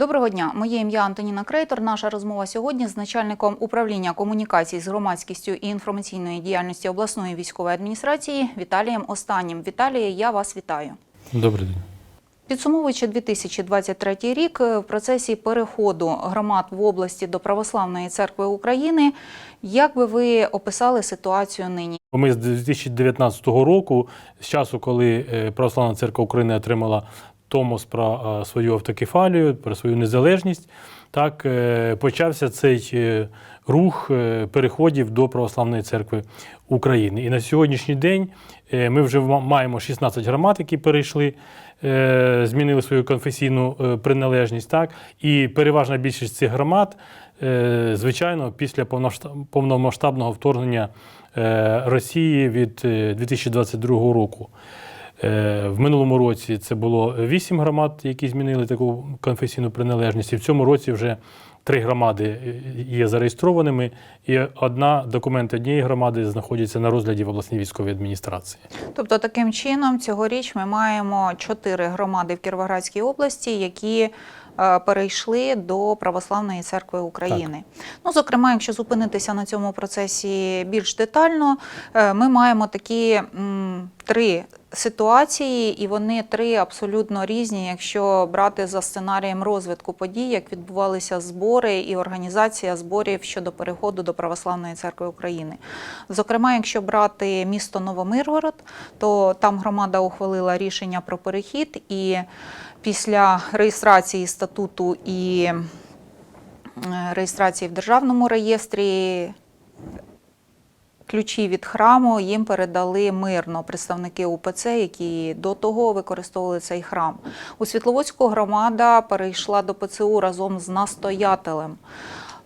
Доброго дня, моє ім'я Антоніна Крейтор. Наша розмова сьогодні з начальником управління комунікацій з громадськістю і інформаційної діяльності обласної військової адміністрації Віталієм Останнім. Віталіє, я вас вітаю. Добрий день. Підсумовуючи 2023 рік, е, в процесі переходу громад в області до Православної церкви України, як би ви описали ситуацію нині? Ми з 2019 року, з часу, коли е, Православна церква України отримала Томос про е, свою автокефалію, про свою незалежність, так е, почався цей е, рух переходів до Православної церкви України. І на сьогоднішній день ми вже маємо 16 громад, які перейшли, змінили свою конфесійну приналежність. Так? І переважна більшість цих громад, звичайно, після повномасштабного вторгнення Росії від е, 2022 року. Е, В минулому році це було 8 громад, які змінили таку конфесійну приналежність. І в цьому році вже три громади е, є зареєстрованими, і одна документ однієї громади знаходяться на розгляді в обласній військовій адміністрації. Тобто, таким чином, цьогоріч ми маємо чотири громади в Кіровоградській області, які е, перейшли до Православної церкви України. Ну, зокрема, якщо зупинитися на цьому процесі більш детально, ми маємо такі м, три ситуації, і вони три абсолютно різні, якщо брати за сценарієм розвитку подій, як відбувалися збори і організація зборів щодо переходу до Православної церкви України. Зокрема, якщо брати місто Новомиргород, то там громада ухвалила рішення про перехід, і після реєстрації статуту і е, реєстрації в державному реєстрі ключі від храму їм передали мирно представники УПЦ, які до того використовували цей храм. У Світловодську громада перейшла до ПЦУ разом з настоятелем.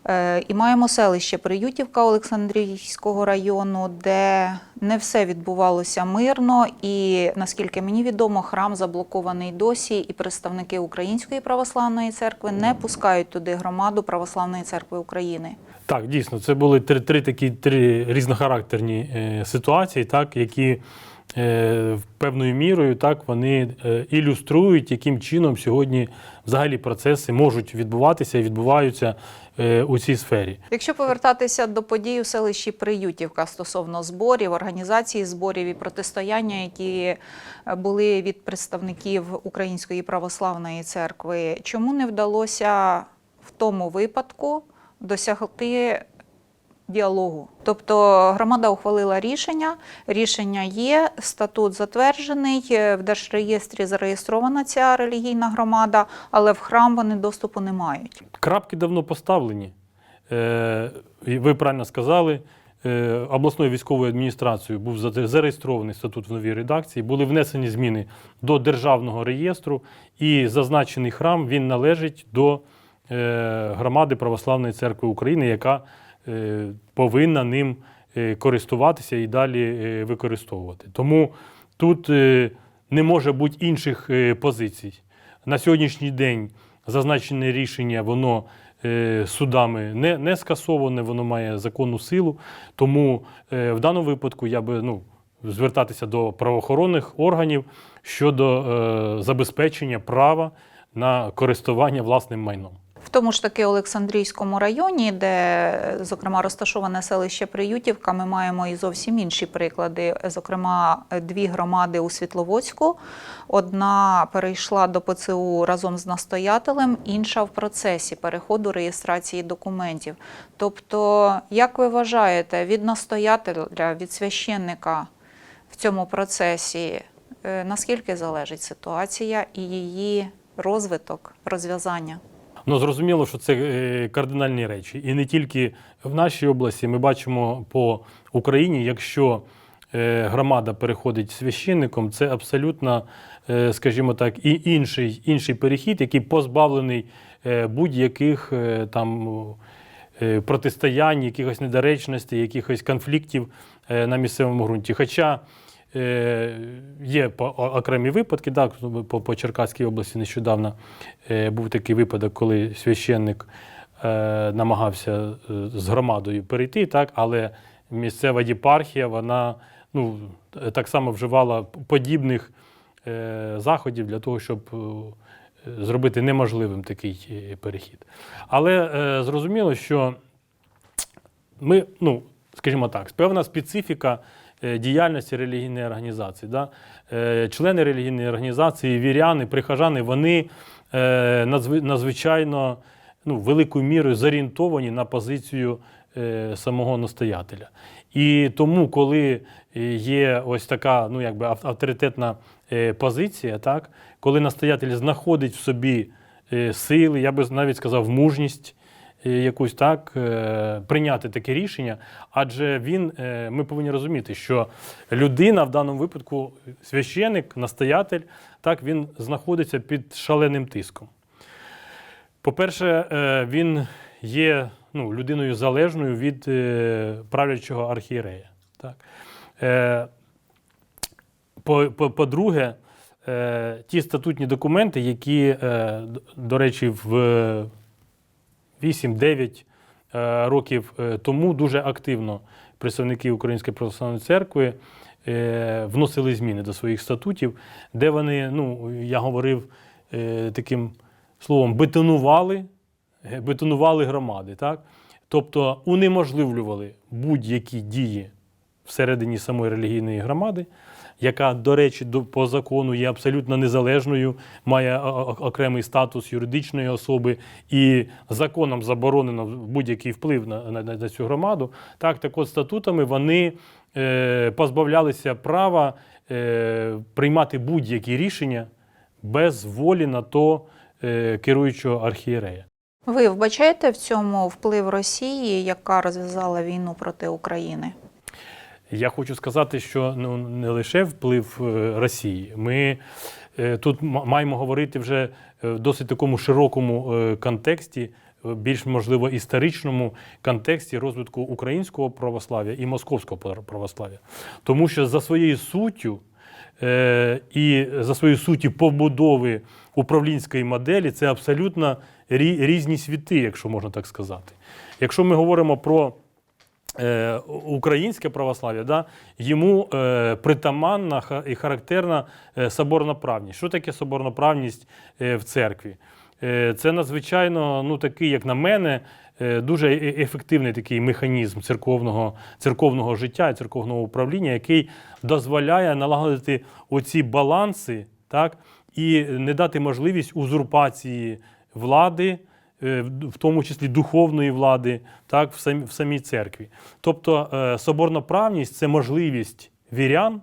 Е, І маємо селище Приютівка Олександрійського району, де не все відбувалося мирно, і наскільки мені відомо, храм заблокований досі, і представники Української православної церкви не пускають туди громаду Православної церкви України. Так, дійсно, це були три, три такі три різнохарактерні е, ситуації, так, які е, певною мірою так, вони е, ілюструють, яким чином сьогодні взагалі процеси можуть відбуватися і відбуваються у цій сфері. Якщо повертатися до подій у селищі Приютівка стосовно зборів, організації зборів і протистояння, які е, були від представників Української православної церкви, чому не вдалося в тому випадку досягти діалогу? Тобто громада ухвалила рішення, рішення є, статут затверджений, е, в Держреєстрі зареєстрована ця релігійна громада, але в храм вони доступу не мають. Крапки давно поставлені. Е, ви правильно сказали. е, Обласною військовою адміністрацією був зареєстрований статут в новій редакції, були внесені зміни до державного реєстру, і зазначений храм він належить до громади Православної церкви України, яка повинна ним е, користуватися і далі е, використовувати. Тому тут е, не може бути інших е, позицій. На сьогоднішній день зазначене рішення, воно е, судами не, не скасоване, воно має законну силу. Тому е, в даному випадку я би ну, звертатися до правоохоронних органів щодо е, забезпечення права на користування власним майном. В тому ж таки Олександрійському районі, де, зокрема, розташоване селище Приютівка, ми маємо і зовсім інші приклади. Зокрема, дві громади у Світловодську. Одна перейшла до ПЦУ разом з настоятелем, інша в процесі переходу реєстрації документів. Тобто, як ви вважаєте, від настоятеля, від священника в цьому процесі е, наскільки залежить ситуація і її розвиток, розв'язання? Ну, зрозуміло, що це е, кардинальні речі. І не тільки в нашій області. Ми бачимо по Україні, якщо е, громада переходить священником, це абсолютно, е, скажімо так, і інший, інший перехід, який позбавлений будь-яких там протистоянь, якихось недоречностей, якихось конфліктів на місцевому ґрунті. Хоча Є по- окремі випадки, так, по, по Черкаській області нещодавно е, був такий випадок, коли священник е, намагався е, з громадою перейти, так, але місцева єпархія вона ну, так само вживала подібних е, заходів для того, щоб е, зробити неможливим такий е, перехід. Але е, зрозуміло, що ми, ну, скажімо так, певна специфіка е, діяльності релігійної організації. Да? Е, Члени релігійної організації, віряни, прихожани, вони е, надзвичайно ну, великою мірою зорієнтовані на позицію е, самого настоятеля. І тому, коли е, є ось така ну, якби авторитетна е, позиція, так, коли настоятель знаходить в собі е, сили, я би навіть сказав, мужність е, якусь так е, прийняти таке рішення, адже він, е, ми повинні розуміти, що людина в даному випадку, священик, настоятель, так він знаходиться під шаленим тиском. По-перше, е, він є ну, людиною залежною від е, правлячого архієрея. Так? Е, по- по- По-друге, е, ті статутні документи, які, е, до речі, в 8-9 е, років е, тому дуже активно представники Української православної церкви е, вносили зміни до своїх статутів, де вони, ну, я говорив таким словом, бетонували, бетонували громади. Так? Тобто унеможливлювали будь-які дії всередині самої релігійної громади, яка, до речі, по закону є абсолютно незалежною, має окремий статус юридичної особи, і законом заборонено будь-який вплив на, на, на цю громаду. Так, так от статутами вони е, позбавлялися права е, приймати будь-які рішення без волі на то е, керуючого архієрея. Ви вбачаєте в цьому вплив Росії, яка розв'язала війну проти України? Я хочу сказати, що ну, не лише вплив е, Росії. Ми е, тут маємо говорити вже е, в досить такому широкому контексті, більш можливо історичному контексті розвитку українського православ'я і московського православ'я. Тому що за своєю суттю і за своєю суттю побудови управлінської моделі це абсолютно різні світи, якщо можна так сказати. Якщо ми говоримо про е, українське православ'я, да, йому е, притаманна і характерна е, соборноправність. Що таке соборноправність е, в церкві? Це надзвичайно, ну такий, як на мене, дуже ефективний такий механізм церковного, церковного життя і церковного управління, який дозволяє налагодити оці баланси, так, і не дати можливість узурпації влади в в тому числі духовної влади, так, в самій, в самій церкві. Тобто е, соборноправність це можливість вірян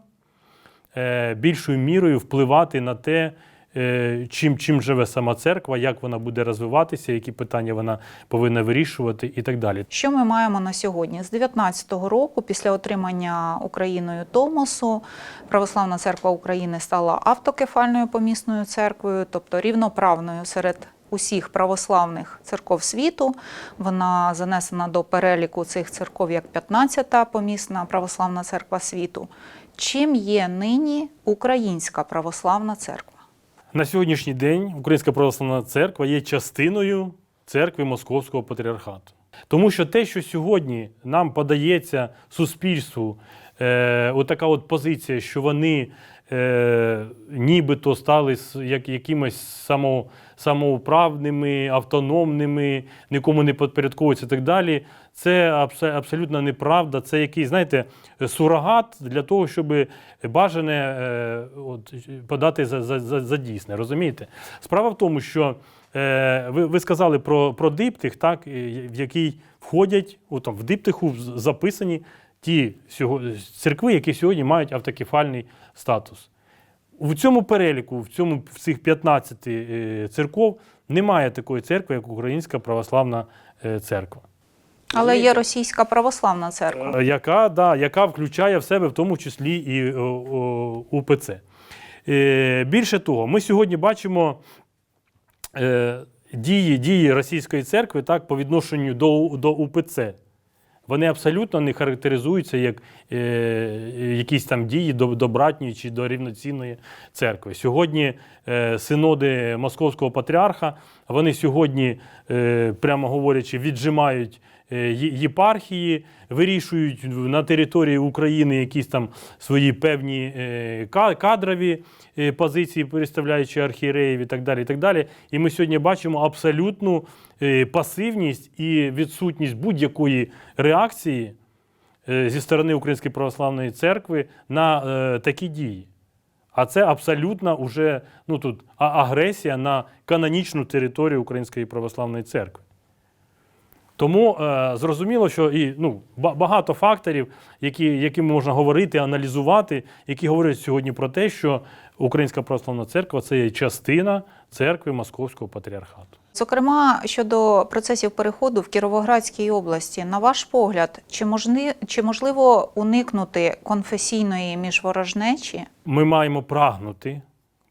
е, більшою мірою впливати на те, е, чим, чим живе сама церква, як вона буде розвиватися, які питання вона повинна вирішувати і так далі. Що ми маємо на сьогодні? З 19-го року, після отримання Україною Томосу, Православна церква України стала автокефальною помісною церквою, тобто рівноправною серед усіх православних церков світу. Вона занесена до переліку цих церков як 15-та помісна православна церква світу. Чим є нині Українська православна церква? На сьогоднішній день Українська православна церква є частиною церкви Московського патріархату. Тому що те, що сьогодні нам подається суспільству, е, отака от позиція, що вони е, нібито стали як, якимось само, самоуправними, автономними, нікому не підпорядковуються і так далі, це абс- абсолютно неправда. Це який, знаєте, сурогат для того, щоб бажане е, от, подати за, за, за, за дійсне. Розумієте? Справа в тому, що е, ви, ви сказали про, про диптих, так, в який входять, от, там, в диптиху записані ті церкви, які сьогодні мають автокефальний статус. У цьому переліку, в, цьому, в цих 15 е, церков, немає такої церкви, як Українська православна е, церква. Але є Російська православна церква. Е, яка, да, яка включає в себе в тому числі і УПЦ. Більше того, ми сьогодні бачимо дії, дії Російської церкви так, по відношенню до, до УПЦ. Вони абсолютно не характеризуються як е, якісь там дії до, до братньої чи до рівноцінної церкви. Сьогодні е, синоди Московського патріарха, вони сьогодні, е, прямо говорячи, віджимають єпархії, вирішують на території України якісь там свої певні е, кадрові е, позиції, переставляючи архієреїв і так далі. І, так далі. і ми сьогодні бачимо абсолютну е, пасивність і відсутність будь-якої реакції е, зі сторони Української православної церкви на е, такі дії. А це абсолютна уже ну, тут, агресія на канонічну територію Української православної церкви. Тому е, зрозуміло, що і ну, ба- багато факторів, які, якими можна говорити, аналізувати, які говорять сьогодні про те, що Українська православна церква це є частина церкви Московського патріархату. Зокрема, щодо процесів переходу в Кіровоградській області, на ваш погляд, чи можни, чи можливо уникнути конфесійної міжворожнечі? Ми маємо прагнути,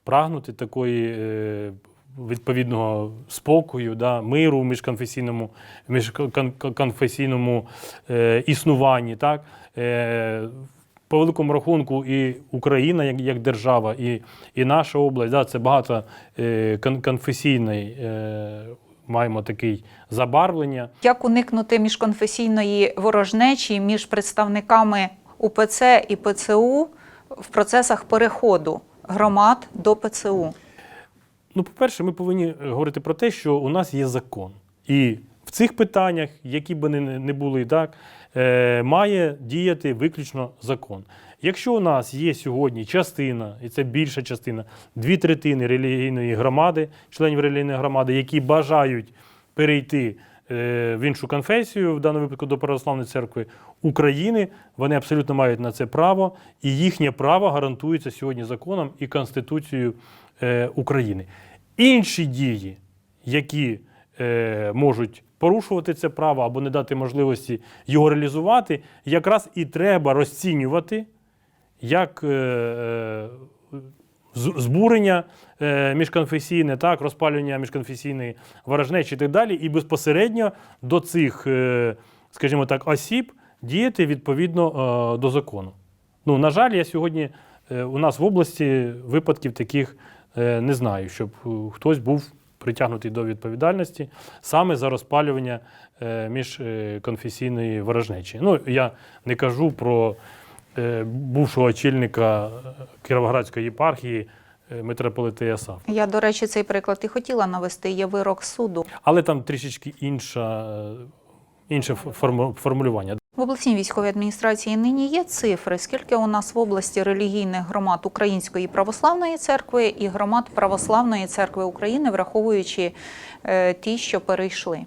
прагнути такої е, відповідного спокою, да, миру в міжконфесійному, міжконфесійному е, існуванні. Так? Е, по великому рахунку, і Україна як, як держава, і, і наша область, да, це багато е, кон- конфесійний, е, маємо такий забарвлення. Як уникнути міжконфесійної ворожнечі між представниками УПЦ і ПЦУ в процесах переходу громад до ПЦУ? Ну, по-перше, ми повинні е, говорити про те, що у нас є закон. І в цих питаннях, які б вони не- були, так, е, має діяти виключно закон. Якщо у нас є сьогодні частина, і це більша частина, дві третини релігійної громади, членів релігійної громади, які бажають перейти е, в іншу конфесію, в даному випадку до Православної церкви України, вони абсолютно мають на це право, і їхнє право гарантується сьогодні законом і Конституцією України. Інші дії, які е, можуть порушувати це право або не дати можливості його реалізувати, якраз і треба розцінювати як е, е, збурення е, міжконфесійне, так, розпалювання міжконфесійної ворожнечі і так далі, і безпосередньо до цих, е, скажімо так, осіб діяти відповідно е, до закону. Ну, на жаль, я сьогодні е, у нас в області випадків таких е, не знаю, щоб е, хтось був притягнутий до відповідальності саме за розпалювання е, міжконфесійної ворожнечі. Ну, я не кажу про е, бувшого очільника е, Кіровоградської єпархії е, митрополита Ясаф. Я, до речі, цей приклад і хотіла навести. Є вирок суду. Але там трішечки інша, е, інше формулювання. В обласній військовій адміністрації нині є цифри, скільки у нас в області релігійних громад Української православної церкви і громад Православної церкви України, враховуючи е, ті, що перейшли.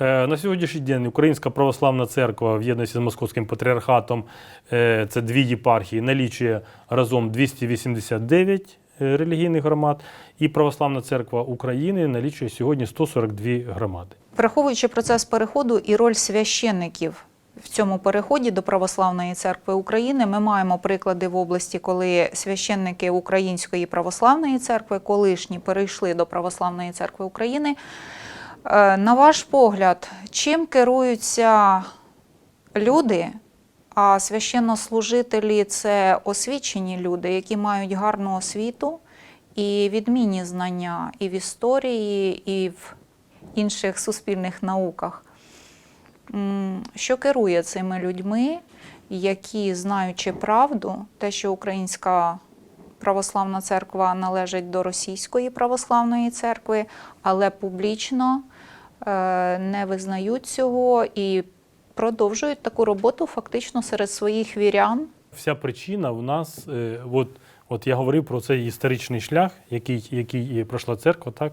Е, На сьогоднішній день Українська православна церква в єдності з Московським патріархатом, е, це дві єпархії, налічує разом 289 е, релігійних громад, і Православна церква України налічує сьогодні 142 громади. Враховуючи процес переходу і роль священників в цьому переході до Православної церкви України, ми маємо приклади в області, коли священники Української православної церкви, колишні, перейшли до Православної церкви України. Е, На ваш погляд, чим керуються люди? А священнослужителі це освічені люди, які мають гарну освіту і відмінні знання і в історії, і в інших суспільних науках. Що керує цими людьми, які, знаючи правду, те, що Українська православна церква належить до Російської православної церкви, але публічно е, не визнають цього і продовжують таку роботу фактично серед своїх вірян. Вся причина у нас, е, от, от я говорив про цей історичний шлях, який, який пройшла церква, так,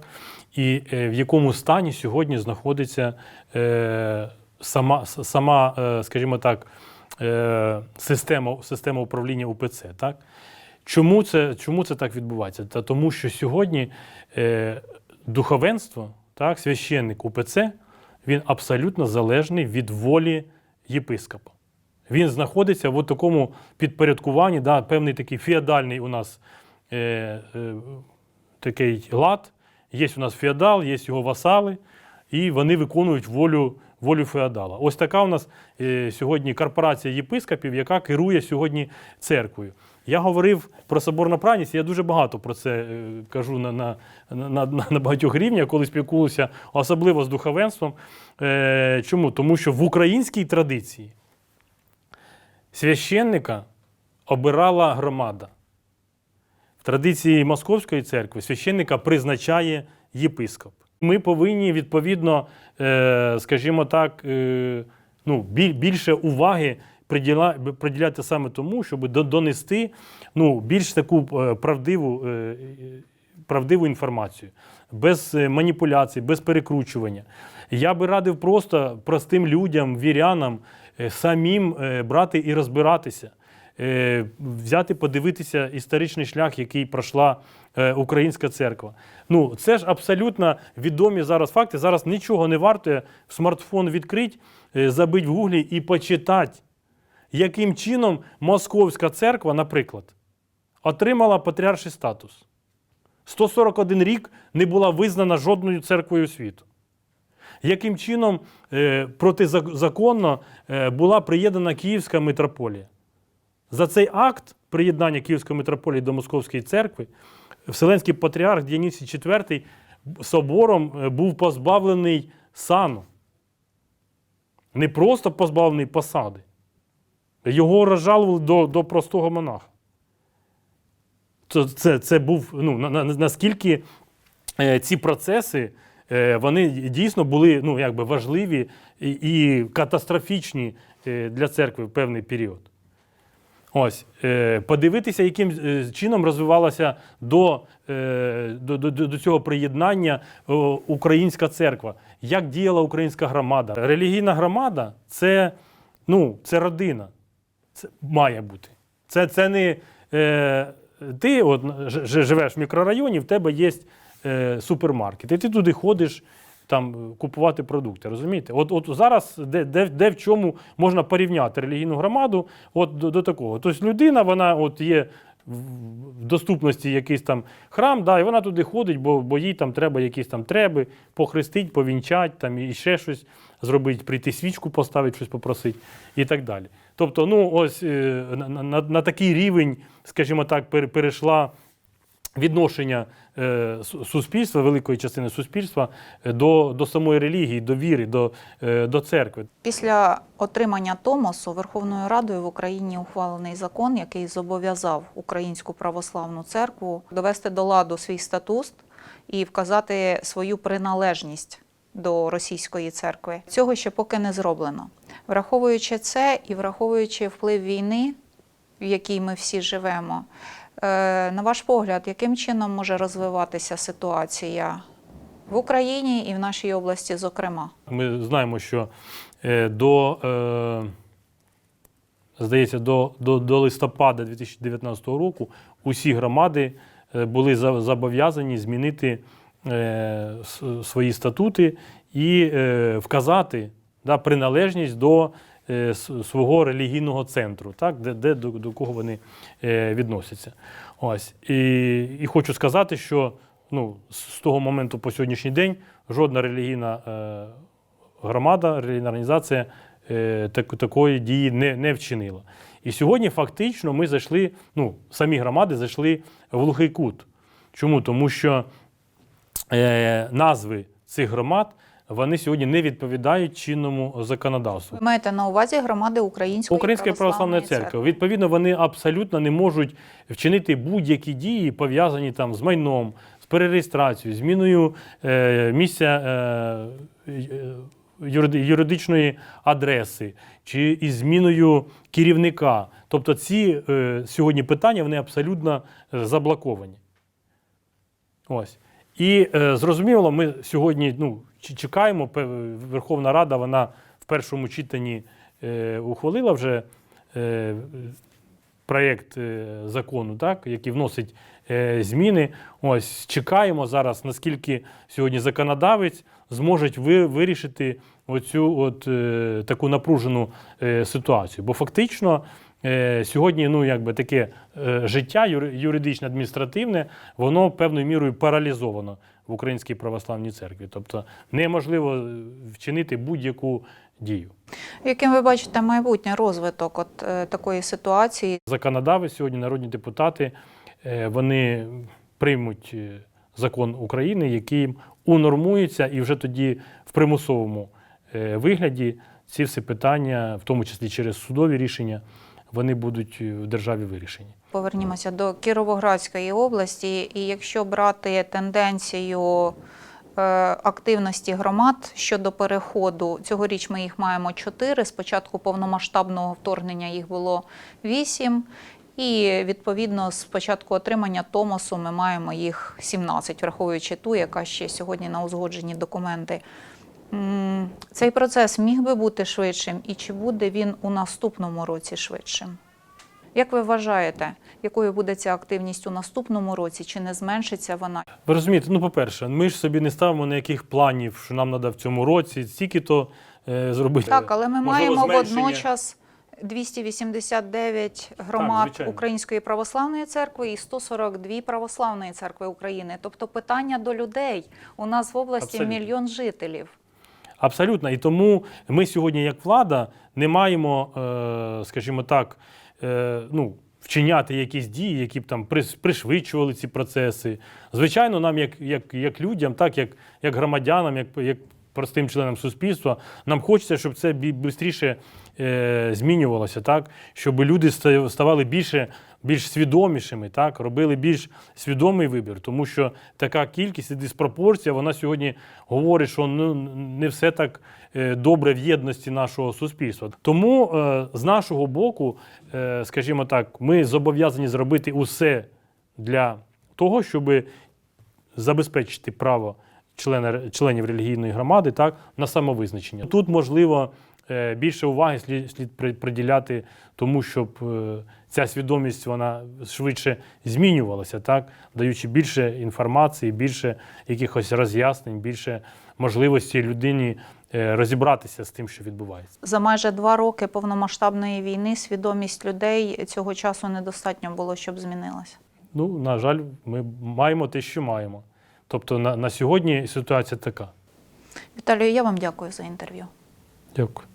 і е, в якому стані сьогодні знаходиться е, сама, сама е, скажімо так, е, система, система управління УПЦ. Так? Чому це, чому це так відбувається? Та тому що сьогодні е, духовенство, так, священник УПЦ, він абсолютно залежний від волі єпископа. Він знаходиться в такому підпорядкуванні, да, певний такий феодальний у нас е, е, такий лад. Є у нас феодал, є його васали, і вони виконують волю, волю феодала. Ось така у нас е, сьогодні корпорація єпископів, яка керує сьогодні церквою. Я говорив про соборну правність, я дуже багато про це е, кажу на, на, на, на, на багатьох рівнях, коли спілкуюся, особливо з духовенством. Е, чому? Тому що в українській традиції священника обирала громада. В традиції Московської церкви священника призначає єпископ. Ми повинні відповідно, е, скажімо так, е, ну, більше уваги приділяти саме тому, щоб донести ну, більш таку е, правдиву, правдиву інформацію, без маніпуляцій, без перекручування. Я би радив просто простим людям, вірянам, самим брати і розбиратися взяти, подивитися історичний шлях, який пройшла українська церква. Ну, це ж абсолютно відомі зараз факти. Зараз нічого не варто смартфон відкрити, е, забити в гуглі і почитати, яким чином Московська церква, наприклад, отримала патріарший статус. 141 рік не була визнана жодною церквою світу. Яким чином е, протизаконно е, була приєднана Київська митрополія? За цей акт приєднання Київської митрополії до Московської церкви Вселенський патріарх Діонісій IV собором е, був позбавлений сану. Не просто позбавлений посади. Його розжалували до, до простого монаха. Це, це, це був ну, на, на, наскільки е, ці процеси е, вони дійсно були ну, якби важливі і, і катастрофічні для церкви в певний період. Ось, е, подивитися, яким е, чином розвивалася до, е, до, до, до цього приєднання українська церква, як діяла українська громада. Релігійна громада це, ну, це родина. Це має бути. Це, це не е, ти от, живеш в мікрорайоні, в тебе є супермаркет, і ти туди ходиш там, е, купувати продукти. Розумієте? От, от зараз де, де, де в чому можна порівняти релігійну громаду от, до, до такого. Тобто людина, вона от є в доступності якийсь там храм, да, і вона туди ходить, бо, бо їй там треба якісь там треби, похрестить, повінчать, там, і ще щось зробити, прийти свічку поставити, щось попросити і так далі. Тобто, ну, ось е, на, на, на такий рівень, скажімо так, пере- перейшла відношення е, суспільства, великої частини суспільства е, до, до самої релігії, до віри, до, е, до церкви. Після отримання Томосу Верховною Радою в Україні ухвалений закон, який зобов'язав Українську православну церкву довести до ладу свій статус і вказати свою приналежність до російської церкви. Цього ще поки не зроблено. Враховуючи це і враховуючи вплив війни, в якій ми всі живемо, на ваш погляд, яким чином може розвиватися ситуація в Україні і в нашій області, зокрема? Ми знаємо, що е, до, е, здається, до, до, до листопада 2019 року усі громади е, були за- зобов'язані змінити е, свої статути і е, вказати да, приналежність до е, свого релігійного центру, так, де, де до, до кого вони е, відносяться. Ось. І, і хочу сказати, що ну, з того моменту по сьогоднішній день жодна релігійна е, громада, релігійна організація е, так, такої дії не, не вчинила. І сьогодні фактично ми зайшли, ну, самі громади зайшли в глухий кут. Чому? Тому що е, назви цих громад вони сьогодні не відповідають чинному законодавству. Ви маєте на увазі громади Української, Української православної церкви. Відповідно, вони абсолютно не можуть вчинити будь-які дії, пов'язані там з майном, з перереєстрацією, зміною е, місця е, е, юридичної адреси чи із зміною керівника. Тобто ці е, сьогодні питання вони абсолютно е, заблоковані. Ось. І е, зрозуміло, ми сьогодні ну, чекаємо. Верховна Рада вона в першому читанні е, ухвалила вже е, проєкт е, закону, так, який вносить зміни. Ось чекаємо зараз, наскільки сьогодні законодавець зможе ви, вирішити оцю от, таку напружену ситуацію. Бо фактично. Е, Сьогодні, ну якби таке е, життя юри- юридичне, адміністративне, воно певною мірою паралізовано в Українській православній церкві. Тобто неможливо е, вчинити будь-яку дію. Яким ви бачите майбутнє розвиток от такої ситуації? Законодавець сьогодні, народні депутати, вони приймуть закон України, який унормується, і вже тоді в примусовому вигляді ці всі питання, в тому числі через судові рішення, вони будуть е, в державі вирішені. Повернімося до Кіровоградської області, і якщо брати тенденцію е, активності громад щодо переходу, цьогоріч ми їх маємо чотири. Спочатку повномасштабного вторгнення їх було вісім. І відповідно з початку отримання Томосу ми маємо їх 17, враховуючи ту, яка ще сьогодні на узгоджені документи. Цей процес міг би бути швидшим, і чи буде він у наступному році швидшим? Як ви вважаєте, якою буде ця активність у наступному році? Чи не зменшиться вона? Ви розумієте, ну, по-перше, ми ж собі не ставимо ніяких планів, що нам треба в цьому році стільки-то е, зробити. Так, але ми Можливо, маємо зменшення. водночас 289 громад звичайно. Української православної церкви і 142 православної церкви України. Тобто питання до людей. У нас в області Абсолютно. мільйон жителів. Абсолютно. І тому ми сьогодні, як влада, не маємо, е, скажімо так, е, ну, вчиняти якісь дії, які б там пришвидшували ці процеси. Звичайно, нам, як, як, як людям, так як, як громадянам, як, як простим членам суспільства, нам хочеться, щоб це швидше е, змінювалося, так? щоб люди ставали більше, більш свідомішими, так? робили більш свідомий вибір, тому що така кількість і диспропорція, вона сьогодні говорить, що ну, не все так е, добре в єдності нашого суспільства. Тому е, з нашого боку, скажімо так, ми зобов'язані зробити усе для того, щоб забезпечити право члена, членів релігійної громади так, на самовизначення. Тут можливо е, більше уваги слід, слід приділяти тому, щоб е, ця свідомість вона швидше змінювалася, так, даючи більше інформації, більше якихось роз'яснень, більше можливості людині е, розібратися з тим, що відбувається. За майже два роки повномасштабної війни свідомість людей цього часу недостатньо було, щоб змінилася. Ну, на жаль, ми маємо те, що маємо. Тобто на, на сьогодні ситуація така. Віталію, я вам дякую за інтерв'ю. Дякую.